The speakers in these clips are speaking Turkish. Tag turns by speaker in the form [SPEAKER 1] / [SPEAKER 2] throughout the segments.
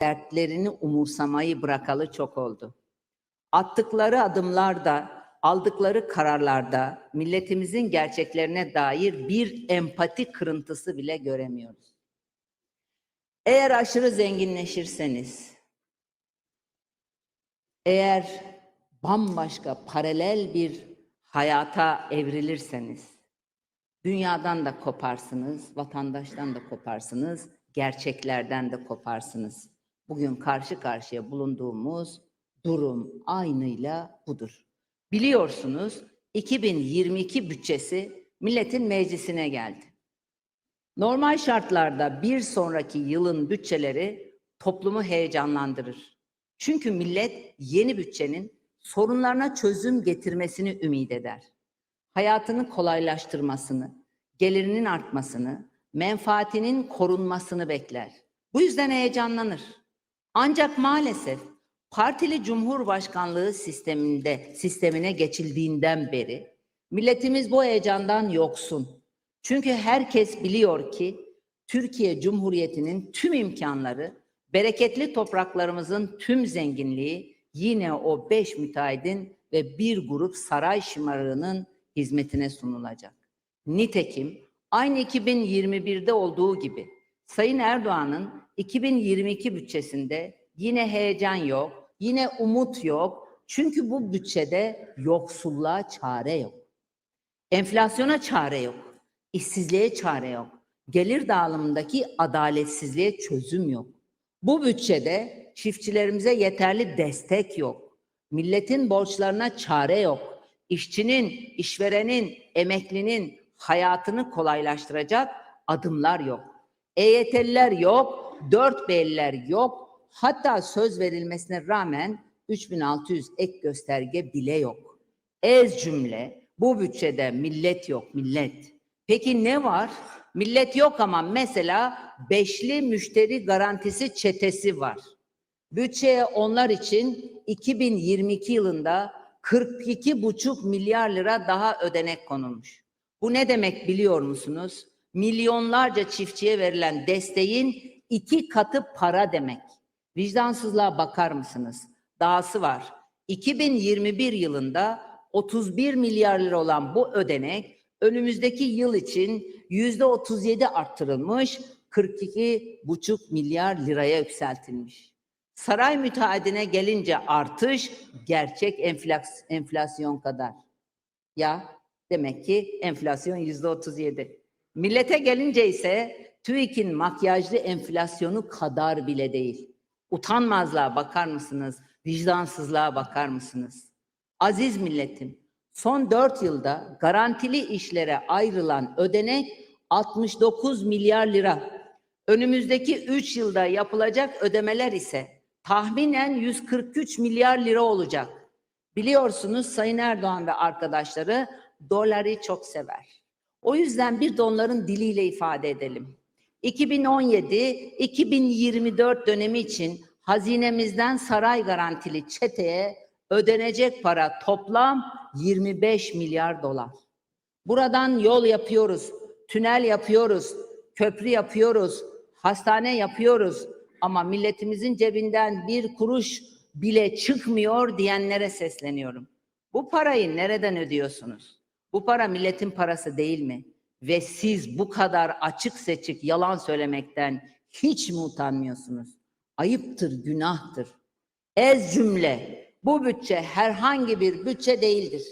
[SPEAKER 1] dertlerini umursamayı bırakalı çok oldu. Attıkları adımlarda, aldıkları kararlarda milletimizin gerçeklerine dair bir empati kırıntısı bile göremiyoruz. Eğer aşırı zenginleşirseniz, eğer bambaşka paralel bir hayata evrilirseniz, dünyadan da koparsınız, vatandaştan da koparsınız, gerçeklerden de koparsınız. Bugün karşı karşıya bulunduğumuz durum aynıyla budur. Biliyorsunuz 2022 bütçesi milletin meclisine geldi. Normal şartlarda bir sonraki yılın bütçeleri toplumu heyecanlandırır. Çünkü millet yeni bütçenin sorunlarına çözüm getirmesini ümit eder. Hayatını kolaylaştırmasını, gelirinin artmasını, menfaatinin korunmasını bekler. Bu yüzden heyecanlanır. Ancak maalesef partili cumhurbaşkanlığı sisteminde sistemine geçildiğinden beri milletimiz bu heyecandan yoksun. Çünkü herkes biliyor ki Türkiye Cumhuriyeti'nin tüm imkanları, bereketli topraklarımızın tüm zenginliği yine o beş müteahhidin ve bir grup saray şımarığının hizmetine sunulacak. Nitekim aynı 2021'de olduğu gibi Sayın Erdoğan'ın 2022 bütçesinde yine heyecan yok, yine umut yok. Çünkü bu bütçede yoksulluğa çare yok. Enflasyona çare yok. işsizliğe çare yok. Gelir dağılımındaki adaletsizliğe çözüm yok. Bu bütçede çiftçilerimize yeterli destek yok. Milletin borçlarına çare yok. İşçinin, işverenin, emeklinin hayatını kolaylaştıracak adımlar yok. EYT'liler yok, 4 B'liler yok. Hatta söz verilmesine rağmen 3600 ek gösterge bile yok. Ez cümle bu bütçede millet yok millet. Peki ne var? Millet yok ama mesela beşli müşteri garantisi çetesi var. Bütçeye onlar için 2022 yılında 42,5 milyar lira daha ödenek konulmuş. Bu ne demek biliyor musunuz? Milyonlarca çiftçiye verilen desteğin iki katı para demek. Vicdansızlığa bakar mısınız? Dahası var. 2021 yılında 31 milyar lira olan bu ödenek önümüzdeki yıl için yüzde 37 arttırılmış, 42,5 milyar liraya yükseltilmiş. Saray müteahhidine gelince artış gerçek enflas- enflasyon kadar. Ya demek ki enflasyon yüzde 37. Millete gelince ise TÜİK'in makyajlı enflasyonu kadar bile değil. Utanmazlığa bakar mısınız? Vicdansızlığa bakar mısınız? Aziz milletim, son 4 yılda garantili işlere ayrılan ödenek 69 milyar lira. Önümüzdeki 3 yılda yapılacak ödemeler ise tahminen 143 milyar lira olacak. Biliyorsunuz Sayın Erdoğan ve arkadaşları doları çok sever. O yüzden bir de onların diliyle ifade edelim. 2017-2024 dönemi için hazinemizden saray garantili çeteye ödenecek para toplam 25 milyar dolar. Buradan yol yapıyoruz, tünel yapıyoruz, köprü yapıyoruz, hastane yapıyoruz ama milletimizin cebinden bir kuruş bile çıkmıyor diyenlere sesleniyorum. Bu parayı nereden ödüyorsunuz? Bu para milletin parası değil mi? Ve siz bu kadar açık seçik yalan söylemekten hiç mi utanmıyorsunuz? Ayıptır, günahtır. Ez cümle, bu bütçe herhangi bir bütçe değildir.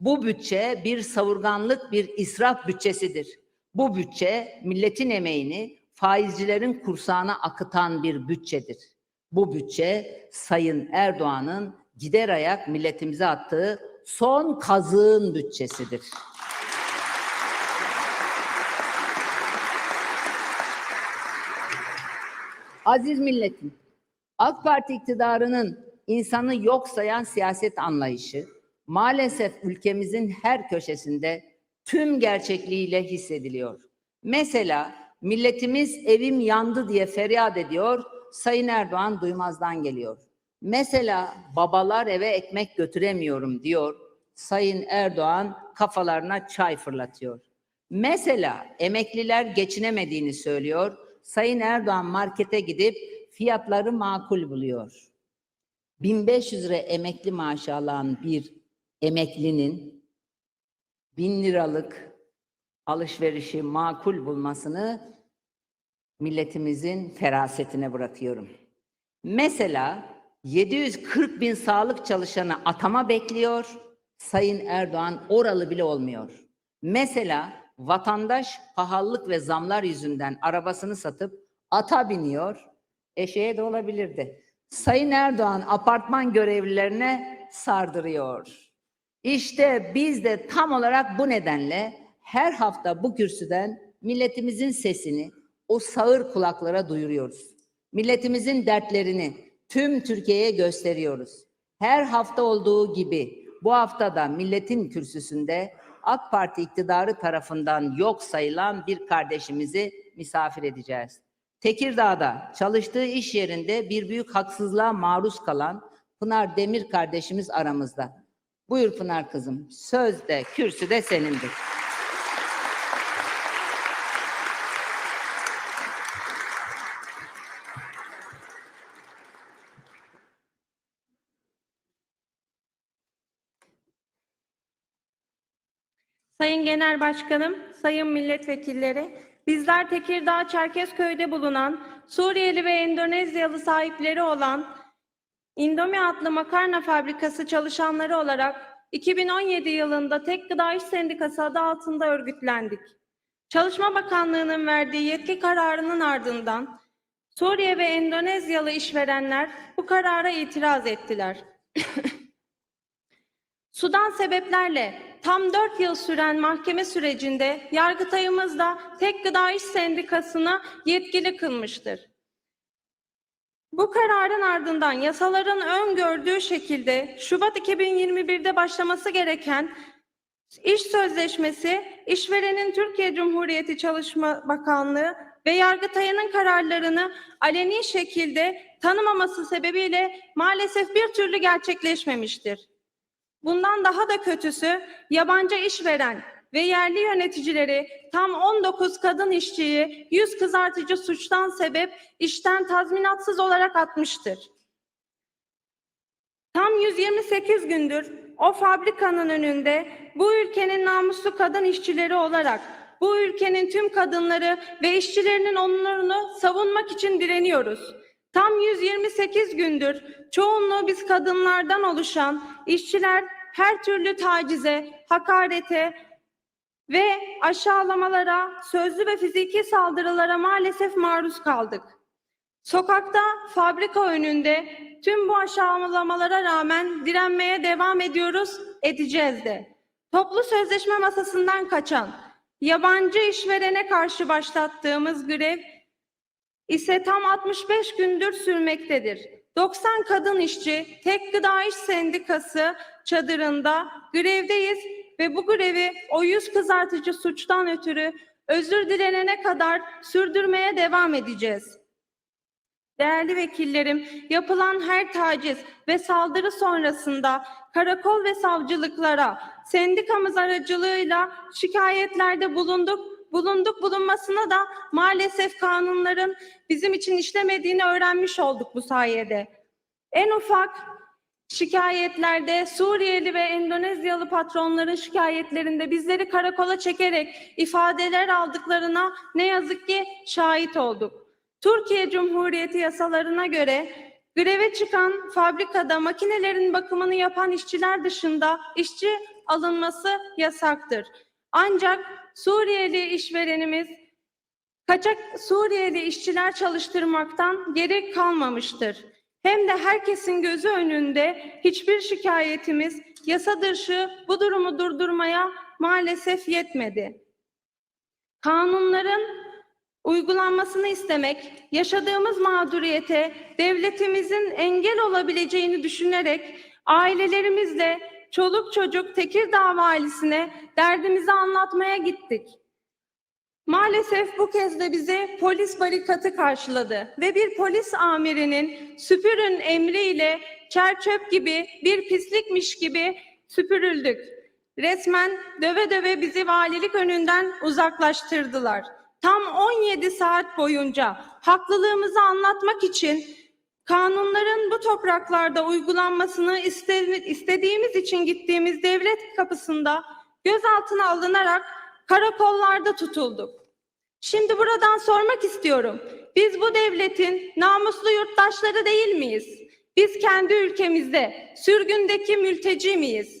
[SPEAKER 1] Bu bütçe bir savurganlık, bir israf bütçesidir. Bu bütçe milletin emeğini faizcilerin kursağına akıtan bir bütçedir. Bu bütçe Sayın Erdoğan'ın gider ayak milletimize attığı son kazığın bütçesidir. Aziz milletim, AK Parti iktidarının insanı yok sayan siyaset anlayışı maalesef ülkemizin her köşesinde tüm gerçekliğiyle hissediliyor. Mesela milletimiz evim yandı diye feryat ediyor, Sayın Erdoğan duymazdan geliyor. Mesela babalar eve ekmek götüremiyorum diyor, Sayın Erdoğan kafalarına çay fırlatıyor. Mesela emekliler geçinemediğini söylüyor, Sayın Erdoğan markete gidip fiyatları makul buluyor. 1500 lira emekli maaşı alan bir emeklinin 1000 liralık alışverişi makul bulmasını milletimizin ferasetine bırakıyorum. Mesela 740 bin sağlık çalışanı atama bekliyor. Sayın Erdoğan oralı bile olmuyor. Mesela vatandaş pahalılık ve zamlar yüzünden arabasını satıp ata biniyor. Eşeğe de olabilirdi. Sayın Erdoğan apartman görevlilerine sardırıyor. İşte biz de tam olarak bu nedenle her hafta bu kürsüden milletimizin sesini o sağır kulaklara duyuruyoruz. Milletimizin dertlerini tüm Türkiye'ye gösteriyoruz. Her hafta olduğu gibi bu hafta da milletin kürsüsünde AK Parti iktidarı tarafından yok sayılan bir kardeşimizi misafir edeceğiz. Tekirdağ'da çalıştığı iş yerinde bir büyük haksızlığa maruz kalan Pınar Demir kardeşimiz aramızda. Buyur Pınar kızım. Söz de kürsü de senindir.
[SPEAKER 2] Sayın Genel Başkanım, Sayın Milletvekilleri, bizler Tekirdağ Çerkezköy'de bulunan Suriyeli ve Endonezyalı sahipleri olan Indomie adlı makarna fabrikası çalışanları olarak 2017 yılında Tek Gıda İş Sendikası adı altında örgütlendik. Çalışma Bakanlığı'nın verdiği yetki kararının ardından Suriye ve Endonezyalı işverenler bu karara itiraz ettiler. Sudan sebeplerle tam 4 yıl süren mahkeme sürecinde Yargıtay'ımız da Tek Gıda İş Sendikası'na yetkili kılmıştır. Bu kararın ardından yasaların öngördüğü şekilde Şubat 2021'de başlaması gereken iş sözleşmesi, işverenin Türkiye Cumhuriyeti Çalışma Bakanlığı ve Yargıtay'ın kararlarını aleni şekilde tanımaması sebebiyle maalesef bir türlü gerçekleşmemiştir. Bundan daha da kötüsü yabancı işveren ve yerli yöneticileri tam 19 kadın işçiyi yüz kızartıcı suçtan sebep işten tazminatsız olarak atmıştır. Tam 128 gündür o fabrikanın önünde bu ülkenin namuslu kadın işçileri olarak bu ülkenin tüm kadınları ve işçilerinin onurunu savunmak için direniyoruz. Tam 128 gündür çoğunluğu biz kadınlardan oluşan işçiler her türlü tacize, hakarete ve aşağılamalara, sözlü ve fiziki saldırılara maalesef maruz kaldık. Sokakta, fabrika önünde tüm bu aşağılamalara rağmen direnmeye devam ediyoruz, edeceğiz de. Toplu sözleşme masasından kaçan, yabancı işverene karşı başlattığımız grev ise tam 65 gündür sürmektedir. 90 kadın işçi Tek Gıda İş Sendikası çadırında grevdeyiz ve bu grevi o yüz kızartıcı suçtan ötürü özür dilenene kadar sürdürmeye devam edeceğiz. Değerli vekillerim, yapılan her taciz ve saldırı sonrasında karakol ve savcılıklara sendikamız aracılığıyla şikayetlerde bulunduk bulunduk bulunmasına da maalesef kanunların bizim için işlemediğini öğrenmiş olduk bu sayede. En ufak şikayetlerde Suriyeli ve Endonezyalı patronların şikayetlerinde bizleri karakola çekerek ifadeler aldıklarına ne yazık ki şahit olduk. Türkiye Cumhuriyeti yasalarına göre greve çıkan fabrikada makinelerin bakımını yapan işçiler dışında işçi alınması yasaktır. Ancak Suriyeli işverenimiz kaçak Suriyeli işçiler çalıştırmaktan geri kalmamıştır. Hem de herkesin gözü önünde hiçbir şikayetimiz yasa dışı bu durumu durdurmaya maalesef yetmedi. Kanunların uygulanmasını istemek, yaşadığımız mağduriyete devletimizin engel olabileceğini düşünerek ailelerimizle çoluk çocuk Tekirdağ valisine derdimizi anlatmaya gittik. Maalesef bu kez de bizi polis barikatı karşıladı ve bir polis amirinin süpürün emriyle çerçöp gibi bir pislikmiş gibi süpürüldük. Resmen döve döve bizi valilik önünden uzaklaştırdılar. tam 17 saat boyunca haklılığımızı anlatmak için kanunların bu topraklarda uygulanmasını iste- istediğimiz için gittiğimiz devlet kapısında gözaltına alınarak karakollarda tutulduk. Şimdi buradan sormak istiyorum. Biz bu devletin namuslu yurttaşları değil miyiz? Biz kendi ülkemizde sürgündeki mülteci miyiz?